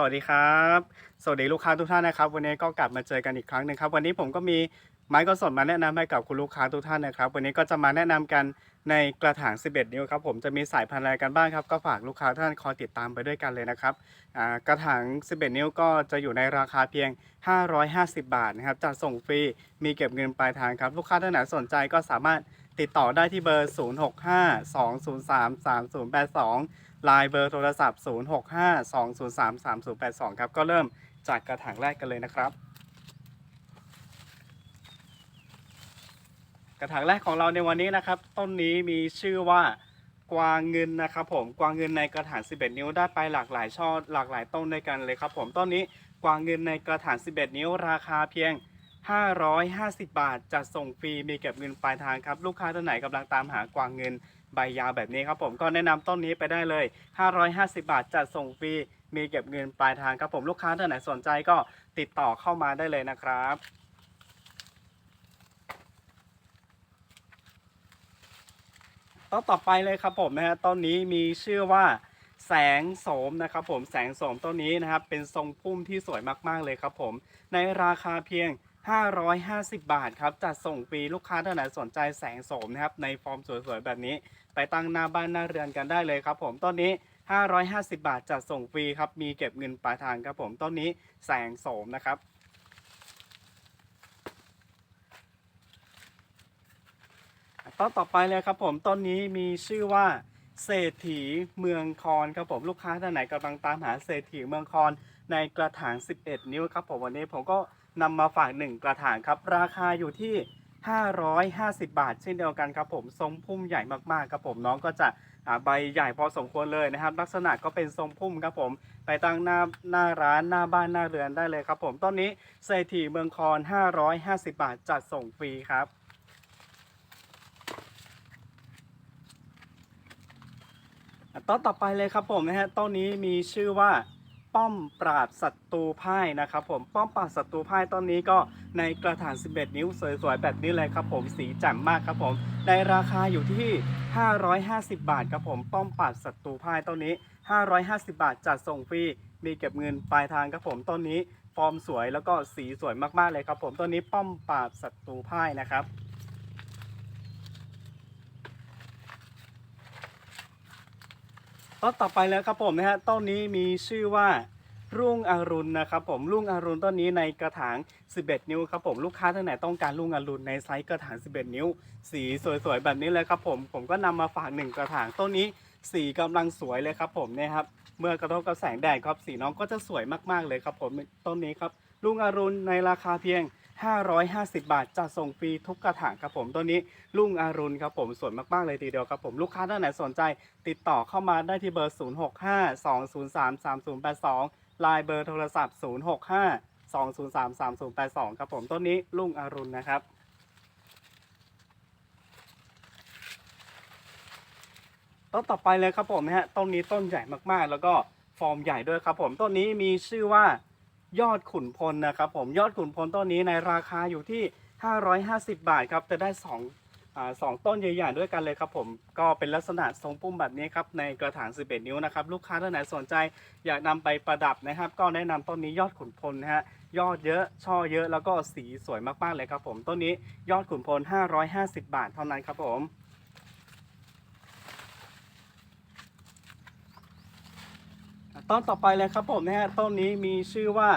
สวัสดีครับ สวัสดีลูกค้าทุกท่านนะครับ วันนี้ก็กลับมาเจอกันอีกครั้งหนึ่งครับ วันนี้ผมก็มีไม้กระสนมาแนะนำให้กับคุณลูกค้าทุกท่านนะครับ วันนี้ก็จะมาแนะนำกันในกระถาง 11 นิ้วครับผมจะมีสายพันธุ์อะไรกันบ้างครับ ก็ฝากลูกค้าท่านคอยติดตามไปด้วยกันเลยนะครับกระถาง 11 นิ้วก็จะอยู่ในราคาเพียง 550 บาทนะครับจัดส่งฟรีมีเก็บเงินปลายทางครับ ลูกค้าท่านไหนสนใจก็สามารถ ติดต่อได้ที่เบอร์ 0652033082ไลน์เบอร์โทรศัพท์ 0652033082 ครับก็เริ่มจากกระถางแรกกันเลยนะครับ กระถางแรกของเราในวันนี้นะครับ ต้นนี้มีชื่อว่ากวางเงินนะครับผมกวางเงินในกระถาง 11 นิ้วได้ไปหลากหลายช่อหลากหลายต้นด้วยกันเลยครับผมต้นนี้กวางเงินในกระถาง 11 นิ้วราคาเพียง 550 บาท จัดส่งฟรีมีเก็บเงินปลายทางครับ ลูกค้าท่านไหนกำลังตามหากวางเงินใบยาวแบบนี้ครับผมก็แนะนำต้นนี้ไปได้เลย 550 บาท จัดส่งฟรีมีเก็บเงินปลายทางครับผมลูกค้าท่านไหนสนใจก็ติดต่อเข้ามาได้เลยนะครับ ต้นต่อไปเลยครับผมนะฮะต้นนี้มีชื่อว่าแสงโสมนะครับผมแสงโสมต้นนี้นะครับเป็นทรงพุ่มที่สวยมากๆเลยครับผม ในราคาเพียง 550 บาทครับจัดส่งฟรีลูกค้าท่านไหนสนใจแสงโสมนะครับในฟอร์มสวยๆแบบนี้ ไปตั้งหน้าบ้านหน้าเรือนกันได้เลยครับ ผมต้นนี้ 550 บาทจัดส่งฟรีครับมีเก็บเงินปลายทางครับผมต้นนี้แสงโสมนะครับต้นต่อไปเลยครับผมต้นนี้มีชื่อว่าเศรษฐีเมืองคอนครับผมลูกค้าท่านไหนกำลังตามหาเศรษฐีเมืองคอนในกระถาง 11 นิ้วครับผมวันนี้ผมก็ นำมาฝากหนึ่งกระถางครับ ราคาอยู่ที่ 550 บาท เช่นเดียวกันครับผมทรงพุ่มใหญ่มากๆครับผมน้องก็จะใบใหญ่พอสมควรเลยนะครับ ลักษณะก็เป็นทรงพุ่มครับผม ไปตั้งหน้าหน้าร้านหน้าบ้านหน้าเรือนได้เลยครับผมต้นนี้เศรษฐีเมืองคอน 550 บาทจัดส่งฟรีครับต้นต่อไปเลยครับผมนะฮะต้นนี้มีชื่อว่า ป้อมปราบศัตรูพ่ายนะครับผมป้อมปราบศัตรูพ่ายต้นนี้ก็ในกระถาง 11 นิ้วสวยๆแบบนี้เลยครับผมสีแจ่มมากครับผมในราคาอยู่ที่ 550 บาทครับผมป้อมปราบศัตรูพ่ายต้นนี้ 550 บาทจัดส่งฟรีมีเก็บเงินปลายทางครับผมต้นนี้ฟอร์มสวยแล้วก็สีสวยมากๆเลยครับผมต้นนี้ป้อมปราบศัตรูพ่ายนะครับ ต้นต่อไปแล้วครับผมนะฮะต้นนี้มีชื่อว่ารุ่งอรุณนะครับผมรุ่งอรุณต้นนี้ในกระถาง 11 นิ้วครับผมลูกค้าท่านไหนต้องการรุ่งอรุณในไซส์กระถาง 11 นิ้ว สีสวยๆแบบนี้เลยครับผมผมก็นำมาฝากหนึ่งกระถางต้นนี้สีกำลังสวยเลยครับผมเนี่ยครับเมื่อกระทบกับแสงแดดครับสีน้องก็จะสวยมากๆเลยครับผมต้นนี้ครับรุ่งอรุณในราคาเพียง 550 บาทจัดส่งฟรีทุกกระถางครับผมตัวนี้รุ่งอรุณครับผมสวยมากๆเลยทีเดียวครับผมลูกค้าท่านไหนสนใจ ติดต่อเข้ามาได้ที่เบอร์ 0652033082ไลน์เบอร์โทรศัพท์ 0652033082 ครับผมต้นนี้รุ่งอรุณนะครับต้นต่อไปเลยครับผมนะฮะต้นนี้ต้นใหญ่มากๆ แล้วก็ฟอร์มใหญ่ด้วยครับผมต้นนี้มีชื่อว่า ยอดขุนพลนะครับผมยอดขุนพลต้นนี้ในราคาอยู่ที่ 550 บาทครับจะได้2อสองต้นใหญ่ๆด้วยกันเลยครับผมก็เป็นลักษณะทรงปุ่มแบบนี้ครับในกระถาง 11 นิ้วนะครับลูกค้าท่านไหนสนใจอยากนำไปประดับนะครับ ก็แนะนำต้นนี้ยอดขุนพลนะฮะยอดเยอะช่อเยอะแล้วก็สีสวยมากๆเลยครับผมต้นนี้ยอดขุนพล 550 บาทเท่านั้นครับผม ต้นต่อไปเลยครับผมนะฮะต้นนี้มีชื่อว่า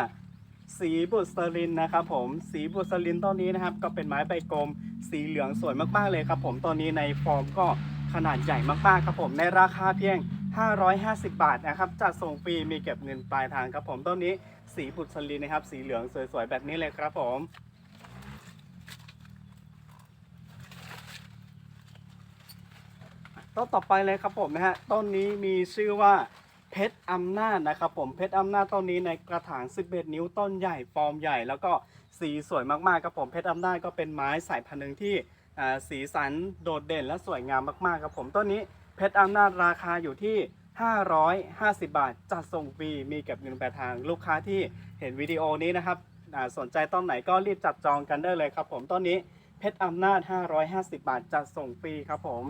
สีบุษรินนะครับผมสีบุษรินต้นนี้นะครับ ก็เป็นไม้ใบกลม สีเหลืองสวยมากๆเลยครับ ผมต้นนี้ในฟอร์มก็ขนาดใหญ่มากๆครับผมในราคาเพียง 550 บาทนะครับจัดส่งฟรีมีเก็บเงินปลายทางครับผมต้นนี้สีบุษรินนะครับ สีเหลืองสวยๆแบบนี้เลยครับผมต้นต่อไปเลยครับผมนะฮะต้นนี้มีชื่อว่า เพชรอำนาจนะครับผมเพชรอำนาจต้นนี้ในกระถาง11นิ้วต้นใหญ่ฟอร์มใหญ่ แล้วก็สีสวยมากๆครับผมเพชรอำนาจก็เป็นไม้สายพันธุ์หนึ่งที่สีสันโดดเด่นและสวยงามมากๆครับผมต้นนี้เพชรอำนาจราคาอยู่ที่ 550 บาท จัดส่งฟรีมีเก็บเงินปลายทางลูกค้าที่เห็นวิดีโอนี้นะครับสนใจต้นไหนก็รีบจับจองกันได้เลยครับผมต้นนี้เพชรอำนาจ 550 บาท จัดส่งฟรีครับผม